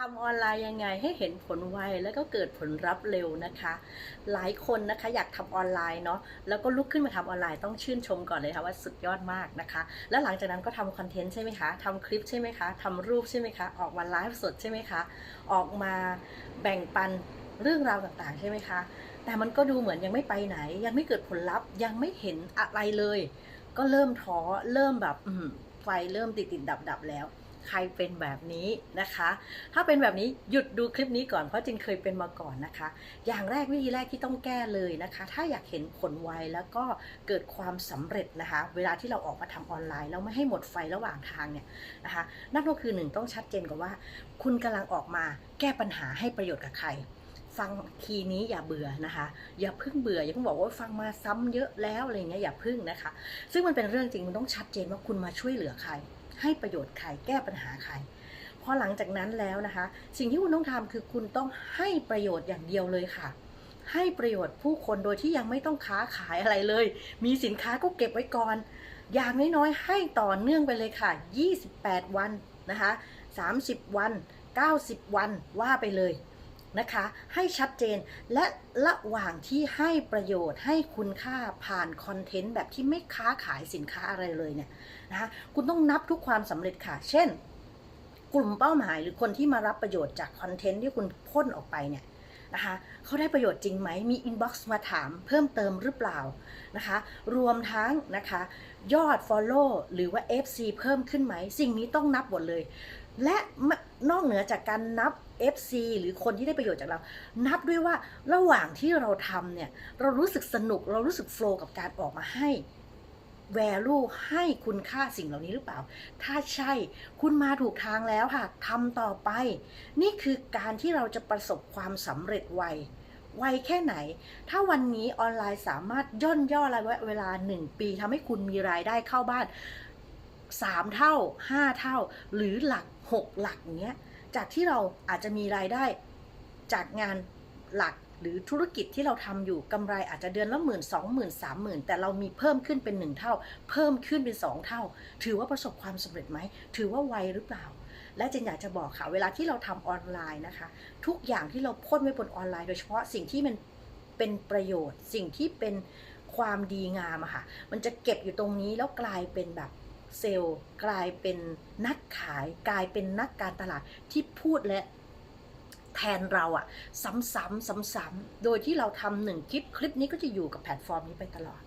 ทำออนไลน์ยังไงให้เห็นผลไวแล้วก็เกิดผลลัพธ์เร็วนะคะ หลายคนนะคะอยากทำออนไลน์เนาะแล้วก็ลุกขึ้นมาทำออนไลน์ต้องชื่นชมก่อนเลยค่ะว่าสุดยอดมากนะคะ แล้วหลังจากนั้นก็ทำคอนเทนต์ใช่ไหมคะทำคลิปใช่ไหมคะทำรูปใช่ไหมคะออกมาไลฟ์สดใช่ไหมคะออกมาแบ่งปันเรื่องราวต่างๆ ใช่ไหมคะ แต่มันก็ดูเหมือนยังไม่ไปไหน ยังไม่เกิดผลลัพธ์ยังไม่เห็นอะไรเลย ก็เริ่มท้อเริ่มแบบไฟเริ่มติดติดดับดับแล้ว ใครเป็นแบบนี้นะคะ ถ้าเป็นแบบนี้หยุดดูคลิปนี้ก่อนเพราะจินเคยเป็นมาก่อนนะคะ อย่างแรกวิธีแรกที่ต้องแก้เลยนะคะ ถ้าอยากเห็นผลไวแล้วก็เกิดความสำเร็จนะคะ เวลาที่เราออกมาทำออนไลน์แล้วไม่ให้หมดไฟระหว่างทางเนี่ยนะคะนั่นก็คือหนึ่งต้องชัดเจนกับว่า คุณกำลังออกมาแก้ปัญหาให้ประโยชน์กับใครฟังทีนี้อย่าเบื่อนะคะ อย่าพิ่งเบื่ออย่าเพิ่งบอกว่าฟังมาซ้ำเยอะแล้วอะไรเงี้ยอย่าพิ่งนะคะ ซึ่งมันเป็นเรื่องจริงมันต้องชัดเจนว่าคุณมาช่วยเหลือใคร ให้ประโยชน์ใครแก้ปัญหาใครพอหลังจากนั้นแล้วนะคะ สิ่งที่คุณต้องทำคือคุณต้องให้ประโยชน์อย่างเดียวเลยค่ะ ให้ประโยชน์ผู้คนโดยที่ยังไม่ต้องค้าขายอะไรเลย มีสินค้าก็เก็บไว้ก่อน อย่างน้อยๆให้ต่อเนื่องไปเลยค่ะ 28 วันนะคะ 30 วัน 90 วันว่าไปเลย นะคะ ให้ชัดเจนและระหว่างที่ให้ประโยชน์ให้คุณค่าผ่านคอนเทนต์แบบที่ไม่ค้าขายสินค้าอะไรเลยเนี่ยนะคะคุณต้องนับทุกความสำเร็จค่ะ เช่น กลุ่มเป้าหมายหรือคนที่มารับประโยชน์จากคอนเทนต์ที่คุณพ่นออกไปเนี่ยนะคะเขาได้ประโยชน์จริงไหม มีอินบ็อกซ์มาถามเพิ่มเติมหรือเปล่านะคะ รวมทั้งนะคะ ยอด Follow หรือว่า FC เพิ่มขึ้นไหม สิ่งนี้ต้องนับหมดเลย และ นอกเหนือจากการนับ FC หรือคนที่ได้ประโยชน์จากเรา นับด้วยว่าระหว่างที่เราทำเนี่ย เรารู้สึกสนุก เรารู้สึกโฟล์กับการออกมาให้ value ให้คุณค่าสิ่งเหล่านี้หรือเปล่า ถ้าใช่ คุณมาถูกทางแล้วค่ะทำต่อไป นี่คือการที่เราจะประสบความสำเร็จไว ไวแค่ไหน ถ้าวันนี้ออนไลน์สามารถย่นย่อระยะเวลา 1 ปีทำให้คุณมีรายได้เข้าบ้าน 3 เท่า 5 เท่า หรือหลัก 6 หลักเนี้ยจากที่เราอาจจะมีรายได้จากงานหลักหรือธุรกิจที่เราทำอยู่กำไรอาจจะเดือนละหมื่นสองหมื่นสามหมื่นแต่เรามีเพิ่มขึ้นเป็นหนึ่งเท่า เพิ่มขึ้นเป็นสองเท่า ถือว่าประสบความสำเร็จไหม ถือว่าไวหรือเปล่า และเจนอยากจะบอกค่ะ เวลาที่เราทำออนไลน์นะคะ ทุกอย่างที่เราพ่นไว้บนออนไลน์ โดยเฉพาะสิ่งที่มันเป็นประโยชน์ สิ่งที่เป็นความดีงามอะค่ะ มันจะเก็บอยู่ตรงนี้แล้วกลายเป็นแบบ เซลล์กลายเป็นนักขายกลายเป็นนักการตลาดที่พูดและแทนเราอะซ้ำๆซ้ำๆโดยที่เราทำหนึ่งคลิปคลิปนี้ก็จะอยู่กับแพลตฟอร์มนี้ไปตลอด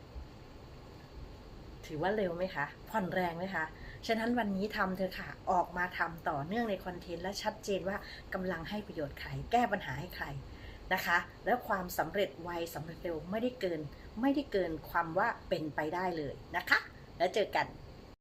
ถือว่าเร็วไหมคะผ่อนแรงไหมคะฉะนั้นวันนี้ทำเธอค่ะ ออกมาทำต่อเนื่องในคอนเทนต์และชัดเจนว่ากำลังให้ประโยชน์ใคร แก้ปัญหาให้ใครนะคะ แล้วความสำเร็จไวสำเร็จเร็วไม่ได้เกิน ไม่ได้เกินความว่าเป็นไปได้เลยนะคะ แล้วเจอกัน